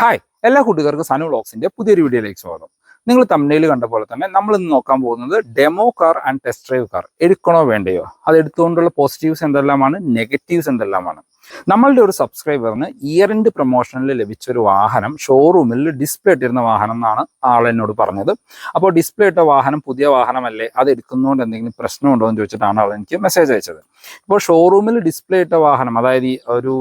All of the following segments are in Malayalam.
ഹായ് എല്ലാ കൂട്ടുകാർക്കും സനു ബ്ലോക്സിന്റെ പുതിയൊരു വീഡിയോയിലേക്ക് സ്വാഗതം. നിങ്ങൾ തമിഴിൽ കണ്ട പോലെ തന്നെ നമ്മൾ ഇന്ന് നോക്കാൻ പോകുന്നത് demo car and test drive car എടുക്കണോ വേണ്ടയോ? അത് എടുത്തുകൊണ്ടുള്ള പോസിറ്റീവ്സ് എന്തെല്ലാമാണ്? നെഗറ്റീവ്സ് എന്തെല്ലാമാണ്? നമ്മളുടെ ഒരു സബ്സ്ക്രൈബറിന് ഇയർ എൻഡ് പ്രൊമോഷനിൽ ലഭിച്ച ഒരു വാഹനം ഷോറൂമിൽ ഡിസ്പ്ലേ ഇട്ടിരുന്ന വാഹനം എന്നാണ് ആൾ എന്നോട് പറഞ്ഞത്. അപ്പോൾ ഡിസ്പ്ലേ ഇട്ട വാഹനം പുതിയ വാഹനമല്ലേ? അത് എടുക്കുന്നതുകൊണ്ട് എന്തെങ്കിലും പ്രശ്നമുണ്ടോ എന്ന് ചോദിച്ചിട്ടാണ് ആൾ എനിക്ക് മെസ്സേജ് അയച്ചത്. ഇപ്പോൾ ഷോറൂമിൽ ഡിസ്പ്ലേ ഇട്ട വാഹനം അതായത് ഒരു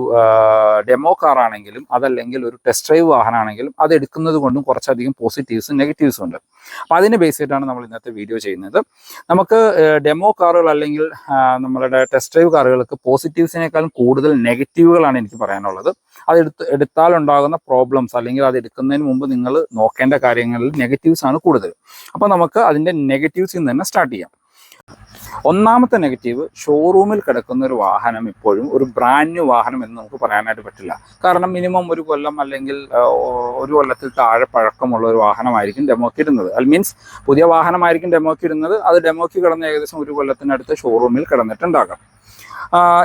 ഡെമോ കാർ ആണെങ്കിലും അതല്ലെങ്കിൽ ഒരു ടെസ്റ്റ് ഡ്രൈവ് വാഹനമാണെങ്കിലും അത് എടുക്കുന്നത് കൊണ്ടും കുറച്ചധികം പോസിറ്റീവ്സും നെഗറ്റീവ്സും ഉണ്ട്. അപ്പോൾ അതിനെ ബേസ് ചെയ്തിട്ടാണ് നമ്മൾ ഇന്നത്തെ വീഡിയോ ചെയ്യുന്നത്. നമുക്ക് ഡെമോ കാറുകൾ അല്ലെങ്കിൽ നമ്മളുടെ ടെസ്റ്റ് ഡ്രൈവ് കാറുകൾക്ക് പോസിറ്റീവ്സിനേക്കാളും കൂടുതൽ നെഗറ്റീവുകളാണ് എനിക്ക് പറയാനുള്ളത്. അത് എടുത്ത് എടുത്താൽ ഉണ്ടാകുന്ന പ്രോബ്ലംസ് അല്ലെങ്കിൽ അത് എടുക്കുന്നതിന് മുമ്പ് നിങ്ങൾ നോക്കേണ്ട കാര്യങ്ങളിൽ നെഗറ്റീവ്സ് ആണ് കൂടുതൽ. അപ്പോൾ നമുക്ക് അതിന്റെ നെഗറ്റീവ്സിൽ നിന്ന് തന്നെ സ്റ്റാർട്ട് ചെയ്യാം. ഒന്നാമത്തെ നെഗറ്റീവ് ഷോറൂമിൽ കിടക്കുന്ന ഒരു വാഹനം ഇപ്പോഴും ഒരു ബ്രാൻഡ് ന്യൂ വാഹനം എന്ന് നമുക്ക് പറയാനായിട്ട് പറ്റില്ല. കാരണം മിനിമം ഒരു കൊല്ലം അല്ലെങ്കിൽ ഒരു കൊല്ലത്തിൽ താഴെ പഴക്കമുള്ള ഒരു വാഹനമായിരിക്കും ഡെമോക്ക് ഇടുന്നത്. അത് മീൻസ് പുതിയ വാഹനമായിരിക്കും ഡെമോക്ക് ഇടുന്നത്. അത് ഡെമോക്ക് കിടന്ന ഏകദേശം ഒരു കൊല്ലത്തിനടുത്ത് ഷോറൂമിൽ കിടന്നിട്ടുണ്ടാകാം.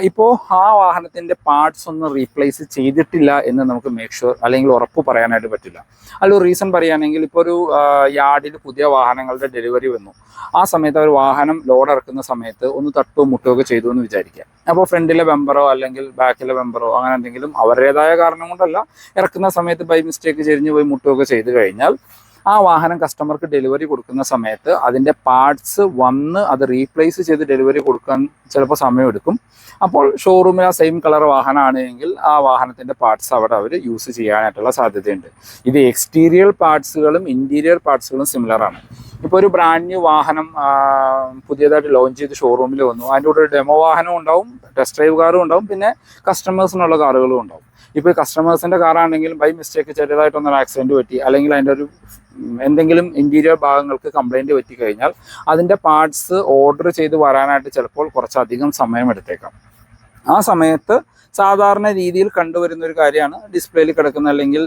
ഇപ്പോൾ ആ വാഹനത്തിന്റെ പാർട്സ് ഒന്നും റീപ്ലേസ് ചെയ്തിട്ടില്ല എന്ന് നമുക്ക് മേക്ക് ഷുവർ അല്ലെങ്കിൽ ഉറപ്പ് പറയാനായിട്ട് പറ്റില്ല. അല്ല റീസൺ പറയുകയാണെങ്കിൽ ഇപ്പോൾ ഒരു യാർഡിൽ പുതിയ വാഹനങ്ങളുടെ ഡെലിവറി വന്നു. ആ സമയത്ത് അവർ വാഹനം ലോഡ് ഇറക്കുന്ന സമയത്ത് ഒന്ന് തട്ടോ മുട്ടോ ഒക്കെ ചെയ്തു എന്ന് വിചാരിക്കുക. അപ്പോൾ ഫ്രണ്ടിലെ ബെമ്പറോ അല്ലെങ്കിൽ ബാക്കിലെ ബെമ്പറോ അങ്ങനെ എന്തെങ്കിലും അവരുടേതായ കാരണം കൊണ്ടല്ല ഇറക്കുന്ന സമയത്ത് ബൈ മിസ്റ്റേക്ക് ചെരിഞ്ഞ് പോയി മുട്ടുകയൊക്കെ ചെയ്ത് കഴിഞ്ഞാൽ ആ വാഹനം കസ്റ്റമർക്ക് ഡെലിവറി കൊടുക്കുന്ന സമയത്ത് അതിന്റെ പാർട്സ് വന്ന് അത് റീപ്ലേസ് ചെയ്ത് ഡെലിവറി കൊടുക്കാൻ ചിലപ്പോൾ സമയമെടുക്കും. അപ്പോൾ ഷോറൂമിൽ ആ സെയിം കളർ വാഹനമാണെങ്കിൽ ആ വാഹനത്തിന്റെ പാർട്സ് അവിടെ അവർ യൂസ് ചെയ്യാനായിട്ടുള്ള സാധ്യതയുണ്ട്. ഇത് എക്സ്റ്റീരിയർ പാർട്സുകളും ഇന്റീരിയർ പാർട്സുകളും സിമിലർ ആണ്. ഇപ്പോൾ ഒരു ബ്രാൻഡ് ന്യൂ വാഹനം പുതിയതായിട്ട് ലോഞ്ച് ചെയ്ത് ഷോറൂമിൽ വന്നു. അതിന്റെ കൂടെ ഒരു ഡെമോ വാഹനം ഉണ്ടാവും ടെസ്റ്റ് ഡ്രൈവ് കാറും ഉണ്ടാവും പിന്നെ കസ്റ്റമേഴ്സിനുള്ള കാറുകളും ഉണ്ടാവും. ഇപ്പോൾ കസ്റ്റമേഴ്സിന്റെ കാറാണെങ്കിൽ ബൈ മിസ്റ്റേക്ക് ചെറിയതായിട്ടൊന്നൊരു ആക്സിഡന്റ് പറ്റി അല്ലെങ്കിൽ അതിന്റെ ഒരു എന്തെങ്കിലും ഇന്റീരിയർ ഭാഗങ്ങൾക്ക് കംപ്ലൈന്റ് പറ്റി കഴിഞ്ഞാൽ അതിന്റെ പാർട്സ് ഓർഡർ ചെയ്ത് വരാനായിട്ട് ചിലപ്പോൾ കുറച്ചധികം സമയം എടുത്തേക്കാം. ആ സമയത്ത് സാധാരണ രീതിയിൽ കണ്ടുവരുന്ന ഒരു കാര്യമാണ്. ഡിസ്പ്ലേയിൽ കിടക്കുന്ന അല്ലെങ്കിൽ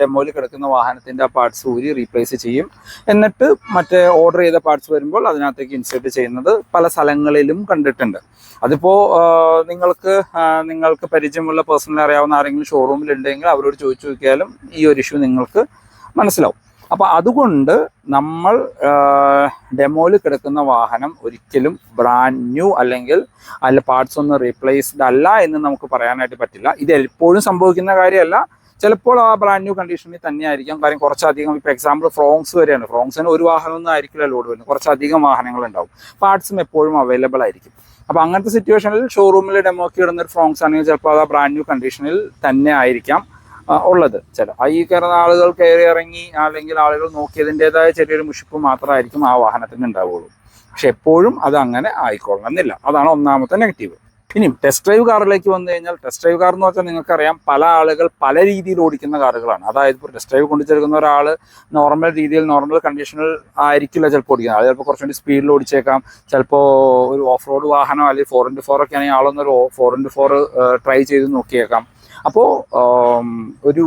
ഡെമോയിൽ കിടക്കുന്ന വാഹനത്തിന്റെ ആ പാർട്സ് ഊരി റീപ്ലേസ് ചെയ്യും. എന്നിട്ട് മറ്റേ ഓർഡർ ചെയ്ത പാർട്സ് വരുമ്പോൾ അതിനകത്തേക്ക് ഇൻസേർട്ട് ചെയ്യുന്നത് പല സ്ഥലങ്ങളിലും കണ്ടിട്ടുണ്ട്. അതിപ്പോൾ നിങ്ങൾക്ക് നിങ്ങൾക്ക് പരിചയമുള്ള പേഴ്സണലി അറിയാവുന്ന ആരെങ്കിലും ഷോറൂമിൽ ഉണ്ടെങ്കിൽ അവരോട് ചോദിച്ചു നോക്കിയാലും ഈ ഒരു ഇഷ്യൂ നിങ്ങൾക്ക് മനസ്സിലാവും. അപ്പോൾ അതുകൊണ്ട് നമ്മൾ ഡെമോയിൽ കിടക്കുന്ന വാഹനം ഒരിക്കലും ബ്രാൻഡ് ന്യൂ അല്ലെങ്കിൽ അതിൽ പാർട്സ് ഒന്നും റീപ്ലേസ്ഡ് അല്ല എന്ന് നമുക്ക് പറയാനായിട്ട് പറ്റില്ല. ഇത് എപ്പോഴും സംഭവിക്കുന്ന കാര്യമല്ല. ചിലപ്പോൾ ആ ബ്രാൻഡ് ന്യൂ കണ്ടീഷനിൽ തന്നെ ആയിരിക്കാം കാര്യം കുറച്ചധികം ഇപ്പോൾ എക്സാമ്പിൾ ഫ്രോങ്സ് വരെയാണ്. ഫ്രോങ്സിന് ഒരു വാഹനമൊന്നും ആയിരിക്കില്ല ലോഡ് വരുന്നത്. കുറച്ചധികം വാഹനങ്ങൾ ഉണ്ടാവും. പാർട്സും എപ്പോഴും അവൈലബിൾ ആയിരിക്കും. അപ്പോൾ അങ്ങനത്തെ സിറ്റുവേഷനിൽ ഷോറൂമിൽ ഡെമോക്ക് ഇടുന്ന ഒരു ഫ്രോങ്സ് ആണെങ്കിൽ ചിലപ്പോൾ അത് ആ ബ്രാൻഡ് ന്യൂ കണ്ടീഷനിൽ തന്നെ ആയിരിക്കാം. ഉള്ളത്. ചില ഈ കയറുന്ന ആളുകൾ കയറി ഇറങ്ങി അല്ലെങ്കിൽ ആളുകൾ നോക്കിയതിന്റെതായ ചെറിയൊരു മുഷിപ്പ് മാത്രമായിരിക്കും ആ വാഹനത്തിന് ഉണ്ടാവുകയുള്ളൂ പക്ഷെ എപ്പോഴും അത് അങ്ങനെ ആയിക്കൊള്ളണമെന്നില്ല. അതാണ് ഒന്നാമത്തെ നെഗറ്റീവ്. ഇനി ടെസ്റ്റ് ഡ്രൈവ് കാറിലേക്ക് വന്നു കഴിഞ്ഞാൽ ടെസ്റ്റ് ഡ്രൈവ് കാർ എന്ന് വെച്ചാൽ നിങ്ങൾക്കറിയാം പല ആളുകൾ പല രീതിയിൽ ഓടിക്കുന്ന കാറുകളാണ്. അതായത് ഇപ്പോൾ ടെസ്റ്റ് ഡ്രൈവ് കൊണ്ടു ഒരാൾ നോർമൽ രീതിയിൽ നോർമൽ കണ്ടീഷനിൽ ആയിരിക്കില്ല ചിലപ്പോൾ ഓടിക്കുന്നത്. അത് ചിലപ്പോൾ കുറച്ചുകൂടി സ്പീഡിൽ ഓടിച്ചേക്കാം. ചിലപ്പോൾ ഒരു ഓഫ് റോഡ് വാഹനം അല്ലെങ്കിൽ ഫോർ ഇന്റു ഫോർ ഒക്കെ ആണെങ്കിൽ ആളൊന്നൊരു ഫോർ ഇന്റു ഫോർ ട്രൈ ചെയ്ത് നോക്കിയേക്കാം. അപ്പോൾ ഒരു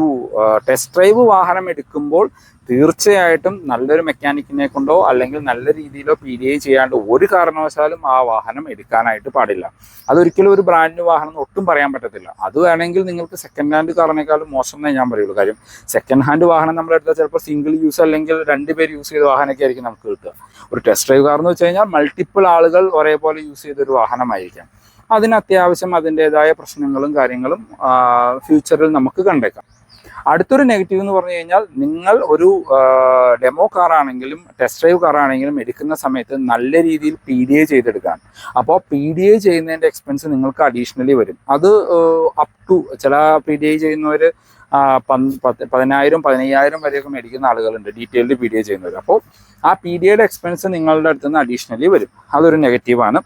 ടെസ്റ്റ് ഡ്രൈവ് വാഹനം എടുക്കുമ്പോൾ തീർച്ചയായിട്ടും നല്ലൊരു മെക്കാനിക്കിനെ കൊണ്ടോ അല്ലെങ്കിൽ നല്ല രീതിയിലോ പി ഡി ഐ ചെയ്യാണ്ട് ഒരു കാരണവശാലും ആ വാഹനം എടുക്കാനായിട്ട് പാടില്ല. അതൊരിക്കലും ഒരു ബ്രാൻഡ് വാഹനം എന്ന് ഒട്ടും പറയാൻ പറ്റത്തില്ല. അത് വേണമെങ്കിൽ നിങ്ങൾക്ക് സെക്കൻഡ് ഹാൻഡ് കാറിനേക്കാളും മോശം എന്നേ ഞാൻ പറയുള്ളൂ. കാര്യം സെക്കൻഡ് ഹാൻഡ് വാഹനം നമ്മൾ എടുത്താൽ ചിലപ്പോൾ സിംഗിൾ യൂസ് അല്ലെങ്കിൽ രണ്ട് പേര് യൂസ് ചെയ്ത വാഹനമൊക്കെ ആയിരിക്കും നമുക്ക് കിട്ടുക. ഒരു ടെസ്റ്റ് ഡ്രൈവ് കാർ എന്ന് വെച്ച് കഴിഞ്ഞാൽ മൾട്ടിപ്പിൾ ആളുകൾ ഒരേപോലെ യൂസ് ചെയ്തൊരു വാഹനമായിരിക്കാം. അതിന് അത്യാവശ്യം അതിന്റെതായ പ്രശ്നങ്ങളും കാര്യങ്ങളും ഫ്യൂച്ചറിൽ നമുക്ക് കണ്ടേക്കാം. അടുത്തൊരു നെഗറ്റീവ് എന്ന് പറഞ്ഞു കഴിഞ്ഞാൽ നിങ്ങൾ ഒരു ഡെമോ കാറാണെങ്കിലും ടെസ്റ്റ് ഡ്രൈവ് കാറാണെങ്കിലും എടുക്കുന്ന സമയത്ത് നല്ല രീതിയിൽ പി ഡി എ ചെയ്തെടുക്കാൻ. അപ്പോൾ പി ഡി എ ചെയ്യുന്നതിന്റെ എക്സ്പെൻസ് നിങ്ങൾക്ക് അഡീഷണലി വരും. അത് അപ് ടു ചില പി ഡി ഐ ചെയ്യുന്നവർ പതിനായിരം പതിനയ്യായിരം വരെയൊക്കെ മേടിക്കുന്ന ആളുകളുണ്ട് ഡീറ്റെയിൽഡ് പി ഡി എ ചെയ്യുന്നവർ. അപ്പോൾ ആ പി ഡി എയുടെ എക്സ്പെൻസ് നിങ്ങളുടെ അടുത്ത് നിന്ന് അഡീഷണലി വരും. അതൊരു നെഗറ്റീവാണ്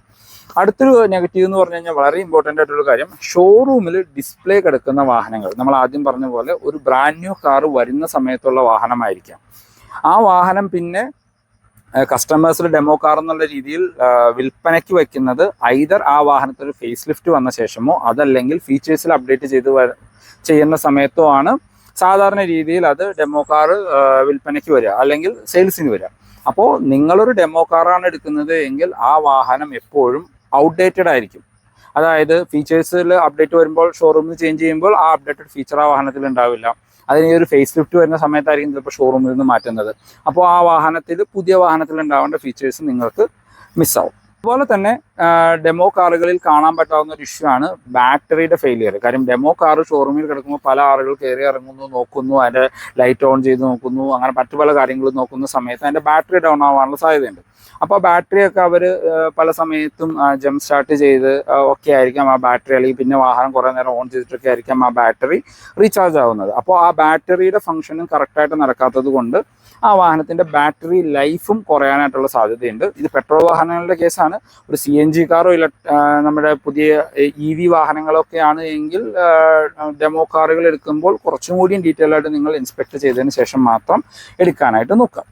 അടുത്തൊരു നെഗറ്റീവ് എന്ന് പറഞ്ഞു കഴിഞ്ഞാൽ വളരെ ഇമ്പോർട്ടന്റ് ആയിട്ടുള്ള കാര്യം ഷോറൂമിൽ ഡിസ്പ്ലേ കിടക്കുന്ന വാഹനങ്ങൾ. നമ്മൾ ആദ്യം പറഞ്ഞ പോലെ ഒരു ബ്രാൻഡ് ന്യൂ കാർ വരുന്ന സമയത്തുള്ള വാഹനമായിരിക്കാം. ആ വാഹനം പിന്നെ കസ്റ്റമേഴ്സിൽ ഡെമോ കാർ എന്നുള്ള രീതിയിൽ വിൽപ്പനയ്ക്ക് വെക്കുന്നത് ഐദർ ആ വാഹനത്തിൽ ഫേസ് ലിഫ്റ്റ് വന്ന ശേഷമോ അതല്ലെങ്കിൽ ഫീച്ചേഴ്സിൽ അപ്ഡേറ്റ് ചെയ്ത് ചെയ്യുന്ന സമയത്തോ ആണ് സാധാരണ രീതിയിൽ അത് ഡെമോ കാർ വിൽപ്പനയ്ക്ക് വരിക അല്ലെങ്കിൽ സെയിൽസിന് വരിക. അപ്പോൾ നിങ്ങളൊരു ഡെമോ കാറാണ് എടുക്കുന്നത് എങ്കിൽ ആ വാഹനം എപ്പോഴും ഔട്ട്ഡേറ്റഡ് ആയിരിക്കും. അതായത് ഫീച്ചേഴ്സിൽ അപ്ഡേറ്റ് വരുമ്പോൾ ഷോറൂമിൽ ചേഞ്ച് ചെയ്യുമ്പോൾ ആ അപ്ഡേറ്റഡ് ഫീച്ചർ ആ വാഹനത്തിൽ ഉണ്ടാവില്ല. അതിന് ഒരു ഫേസ് ലിഫ്റ്റ് വരുന്ന സമയത്തായിരിക്കും ചിലപ്പോൾ ഷോറൂമിൽ നിന്ന് മാറ്റുന്നത്. അപ്പോൾ ആ വാഹനത്തിൽ പുതിയ വാഹനത്തിൽ ഉണ്ടാവേണ്ട ഫീച്ചേഴ്സ് നിങ്ങൾക്ക് മിസ്സാവും അതുപോലെ തന്നെ ഡെമോ കാറുകളിൽ കാണാൻ പറ്റാവുന്ന ഒരു ഇഷ്യൂ ആണ് ബാറ്ററിയുടെ ഫെയിലിയർ കാര്യം ഡെമോ കാർ ഷോറൂമിൽ കിടക്കുമ്പോൾ പല ആളുകൾ കയറി ഇറങ്ങുന്നു നോക്കുന്നു അതിന്റെ ലൈറ്റ് ഓൺ ചെയ്ത് നോക്കുന്നു അങ്ങനെ മറ്റു പല കാര്യങ്ങളും നോക്കുന്ന സമയത്ത് അതിന്റെ ബാറ്ററി ഡൗൺ ആവാനുള്ള സാധ്യതയുണ്ട്. അപ്പോൾ ബാറ്ററി ഒക്കെ അവർ പല സമയത്തും ജം സ്റ്റാർട്ട് ചെയ്ത് ഒക്കെ ആയിരിക്കാം ആ ബാറ്ററി അല്ലെങ്കിൽ പിന്നെ വാഹനം കുറേ നേരം ഓൺ ചെയ്തിട്ടൊക്കെ ആയിരിക്കാം ആ ബാറ്ററി റീചാർജ് ആവുന്നത്. അപ്പോൾ ആ ബാറ്ററിയുടെ ഫംഗ്ഷനും കറക്റ്റായിട്ട് നടക്കാത്തത് കൊണ്ട് ആ വാഹനത്തിന്റെ ബാറ്ററി ലൈഫും കുറയാനായിട്ടുള്ള സാധ്യതയുണ്ട്. ഇത് പെട്രോൾ വാഹനങ്ങളുടെ കേസാണ്. ഒരു സി എൻ ജി കാറോ ഇല നമ്മുടെ പുതിയ ഇ വി വാഹനങ്ങളൊക്കെയാണ് എങ്കിൽ ഡെമോ കാറുകൾ എടുക്കുമ്പോൾ കുറച്ചും കൂടിയും ഡീറ്റെയിൽ ആയിട്ട് നിങ്ങൾ ഇൻസ്പെക്ട് ചെയ്തതിന് ശേഷം മാത്രം എടുക്കാനായിട്ട് നോക്കാം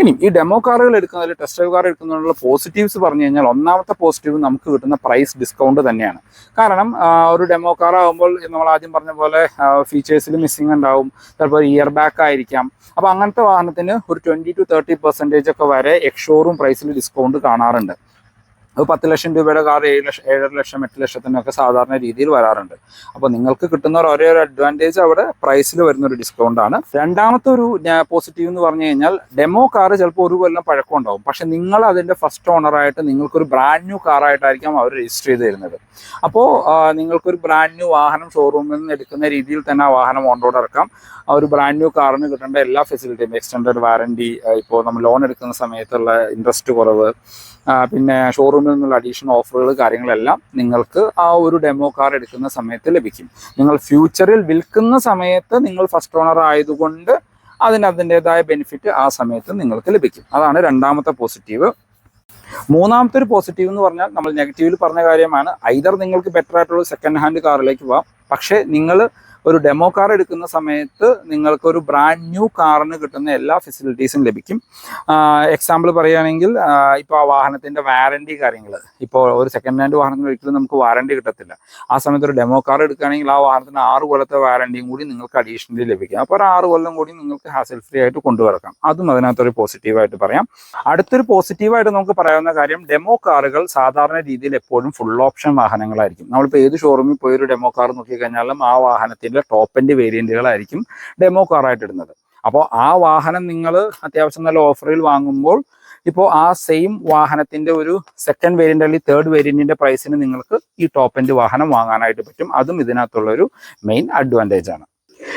ഇനി ഈ ഡെമോ കാറുകൾ എടുക്കുന്നതിൽ ടെസ്റ്റ് ഡ്രൈവ് കാർ എടുക്കുന്നതിനുള്ള പോസിറ്റീവ്സ് പറഞ്ഞു കഴിഞ്ഞാൽ ഒന്നാമത്തെ പോസിറ്റീവ് നമുക്ക് കിട്ടുന്ന പ്രൈസ് ഡിസ്കൗണ്ട് തന്നെയാണ്. കാരണം ഒരു ഡെമോ കാർ ആകുമ്പോൾ നമ്മൾ ആദ്യം പറഞ്ഞ പോലെ ഫീച്ചേഴ്സിൽ മിസ്സിംഗ് ഉണ്ടാവും. ചിലപ്പോൾ ഇയർ ബാക്ക് ആയിരിക്കാം. അപ്പോൾ അങ്ങനത്തെ വാഹനത്തിന് ഒരു ട്വന്റി ടു തേർട്ടി പെർസെന്റേജ് ഒക്കെ വരെ എക്സ്ഷോറൂം പ്രൈസിൽ ഡിസ്കൗണ്ട് കാണാറുണ്ട്. അത് പത്ത് ലക്ഷം രൂപയുടെ കാർ ഏഴ് ലക്ഷം ഏഴര ലക്ഷം എട്ട് ലക്ഷത്തിനൊക്കെ സാധാരണ രീതിയിൽ വരാറുണ്ട്. അപ്പോൾ നിങ്ങൾക്ക് കിട്ടുന്ന ഒരു ഒരേ അഡ്വാന്റേജ് അവിടെ പ്രൈസിൽ വരുന്ന ഒരു ഡിസ്കൗണ്ട് ആണ്. രണ്ടാമത്തെ ഒരു പോസിറ്റീവ് എന്ന് പറഞ്ഞു കഴിഞ്ഞാൽ ഡെമോ കാർ ചിലപ്പോൾ ഒരു കൊല്ലം പഴക്കം ഉണ്ടാവും. പക്ഷെ നിങ്ങൾ അതിന്റെ ഫസ്റ്റ് ഓണറായിട്ട് നിങ്ങൾക്കൊരു ബ്രാൻഡ് ന്യൂ കാറായിട്ടായിരിക്കും അവർ രജിസ്റ്റർ ചെയ്ത് തരുന്നത്. അപ്പോൾ നിങ്ങൾക്കൊരു ബ്രാൻഡ് ന്യൂ വാഹനം ഷോറൂമിൽ നിന്ന് എടുക്കുന്ന രീതിയിൽ തന്നെ ആ വാഹനം ഓൺ റോഡ് ഇറക്കാം. ഒരു ബ്രാൻഡ് ന്യൂ കാറിന് കിട്ടേണ്ട എല്ലാ ഫെസിലിറ്റിയും എക്സ്റ്റൻഡഡ് വാറണ്ടി ഇപ്പോൾ നമ്മൾ ലോൺ എടുക്കുന്ന സമയത്തുള്ള ഇൻട്രസ്റ്റ് കുറവ് പിന്നെ പിന്നെ ഷോറൂമിൽ നിന്നുള്ള അഡീഷണൽ ഓഫറുകൾ കാര്യങ്ങളെല്ലാം നിങ്ങൾക്ക് ആ ഒരു ഡെമോ കാർ എടുക്കുന്ന സമയത്ത് ലഭിക്കും. നിങ്ങൾ ഫ്യൂച്ചറിൽ വിൽക്കുന്ന സമയത്ത് നിങ്ങൾ ഫസ്റ്റ് ഓണർ ആയതുകൊണ്ട് അതിന് അതിന്റെതായ ബെനിഫിറ്റ് ആ സമയത്ത് നിങ്ങൾക്ക് ലഭിക്കും. അതാണ് രണ്ടാമത്തെ പോസിറ്റീവ് മൂന്നാമത്തെ ഒരു പോസിറ്റീവ് എന്ന് പറഞ്ഞാൽ നമ്മൾ നെഗറ്റീവിൽ പറഞ്ഞ കാര്യമാണ്. ഐദർ നിങ്ങൾക്ക് ബെറ്റർ ആയിട്ടുള്ള സെക്കൻഡ് ഹാൻഡ് കാറിലേക്ക് പോവാം. പക്ഷേ നിങ്ങൾ ഒരു ഡെമോ കാർ എടുക്കുന്ന സമയത്ത് നിങ്ങൾക്ക് ഒരു ബ്രാൻഡ് ന്യൂ കാറിന് കിട്ടുന്ന എല്ലാ ഫെസിലിറ്റീസും ലഭിക്കും. എക്സാമ്പിൾ പറയുകയാണെങ്കിൽ ഇപ്പോൾ ആ വാഹനത്തിന്റെ വാറണ്ടി കാര്യങ്ങൾ ഇപ്പോൾ ഒരു സെക്കൻഡ് ഹാൻഡ് വാഹനത്തിന് ഒരിക്കലും നമുക്ക് വാറണ്ടി കിട്ടത്തില്ല. ആ സമയത്ത് ഒരു ഡെമോ കാർ എടുക്കുകയാണെങ്കിൽ ആ വാഹനത്തിന് ആറ് കൊല്ലത്തെ വാറണ്ടിയും കൂടി നിങ്ങൾക്ക് അഡീഷണലി ലഭിക്കും. അപ്പോൾ ഒരു ആറ് കൊല്ലം കൂടി നിങ്ങൾക്ക് ഹാസൽ ഫ്രീ ആയിട്ട് കൊണ്ടുവരക്കാം അതും അതിനകത്തൊരു പോസിറ്റീവായിട്ട് പറയാം. അടുത്തൊരു പോസിറ്റീവായിട്ട് നമുക്ക് പറയാവുന്ന കാര്യം ഡെമോ കാറുകൾ സാധാരണ രീതിയിൽ എപ്പോഴും ഫുൾ ഓപ്ഷൻ വാഹനങ്ങളായിരിക്കും. നമ്മളിപ്പോൾ ഏത് ഷോറൂമിൽ പോയി ഒരു ഡെമോ കാർ നോക്കിക്കഴിഞ്ഞാലും ആ വാഹനത്തിന്റെ ടോപ്പ് എൻഡ് വേരിയന്റുകളായിരിക്കും ഡെമോ കാറായിട്ട് ഇടുന്നത്. അപ്പോൾ ആ വാഹനം നിങ്ങൾ അത്യാവശ്യം നല്ല ഓഫറിൽ വാങ്ങുമ്പോൾ ഇപ്പോൾ ആ സെയിം വാഹനത്തിന്റെ ഒരു സെക്കൻഡ് വേരിയന്റ് അല്ലെങ്കിൽ തേർഡ് വേരിയന്റിന്റെ പ്രൈസിന് നിങ്ങൾക്ക് ഈ ടോപ്പ് എൻഡ് വാഹനം വാങ്ങാനായിട്ട് പറ്റും. അതും ഇതിനകത്തുള്ള ഒരു മെയിൻ അഡ്വാന്റേജ് ആണ്.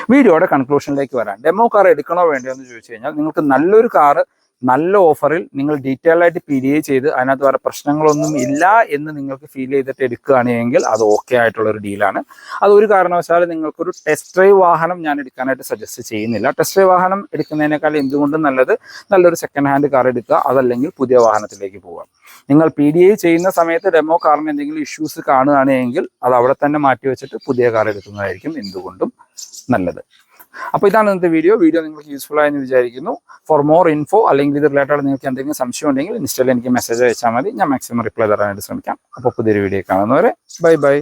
വീഡിയോയുടെ കൺക്ലൂഷനിലേക്ക് വരാം. ഡെമോ കാർ എടുക്കണോ വേണ്ടോ എന്ന് ചോദിച്ചു കഴിഞ്ഞാൽ നിങ്ങൾക്ക് നല്ലൊരു കാറ് നല്ല ഓഫറിൽ നിങ്ങൾ ഡീറ്റെയിൽ ആയിട്ട് പി ഡി ഐ ചെയ്ത് അതിനകത്ത് വേറെ പ്രശ്നങ്ങളൊന്നും ഇല്ല എന്ന് നിങ്ങൾക്ക് ഫീൽ ചെയ്തിട്ട് എടുക്കുകയാണെങ്കിൽ അത് ഓക്കെ ആയിട്ടുള്ള ഒരു ഡീലാണ് അത് ഒരു കാരണവശാലും നിങ്ങൾക്കൊരു ടെസ്റ്റ് ഡ്രൈവ് വാഹനം ഞാൻ എടുക്കാനായിട്ട് സജസ്റ്റ് ചെയ്യുന്നില്ല. ടെസ്റ്റ് ഡ്രൈവ് വാഹനം എടുക്കുന്നതിനേക്കാൾ എന്തുകൊണ്ടും നല്ലത് നല്ലൊരു സെക്കൻഡ് ഹാൻഡ് കാർ എടുക്കുക അതല്ലെങ്കിൽ പുതിയ വാഹനത്തിലേക്ക് പോവുക. നിങ്ങൾ പി ഡി ഐ ചെയ്യുന്ന സമയത്ത് ഡെമോ കാറിന് എന്തെങ്കിലും ഇഷ്യൂസ് കാണുകയാണെങ്കിൽ അത് അവിടെ തന്നെ മാറ്റി വെച്ചിട്ട് പുതിയ കാർ എടുക്കുന്നതായിരിക്കും എന്തുകൊണ്ടും നല്ലത്. അപ്പോൾ ഇതാണ് ഇന്നത്തെ വീഡിയോ വീഡിയോ നിങ്ങൾക്ക് യൂസ്ഫുൾ ആയെന്ന് വിചാരിക്കുന്നു. ഫോർ മോർ ഇൻഫോ അല്ലെങ്കിൽ ഇത് റിലേറ്റഡ് നിങ്ങൾക്ക് എന്തെങ്കിലും സംശയം ഉണ്ടെങ്കിൽ ഇൻസ്റ്റയിൽ എനിക്ക് മെസ്സേജ് അയച്ചാൽ മതി. ഞാൻ മാക്സിമം റിപ്ലൈ തരാനായിട്ട് ശ്രമിക്കാം. അപ്പോൾ പുതിയൊരു വീഡിയോ കാണുന്നവരെ ബൈ ബൈ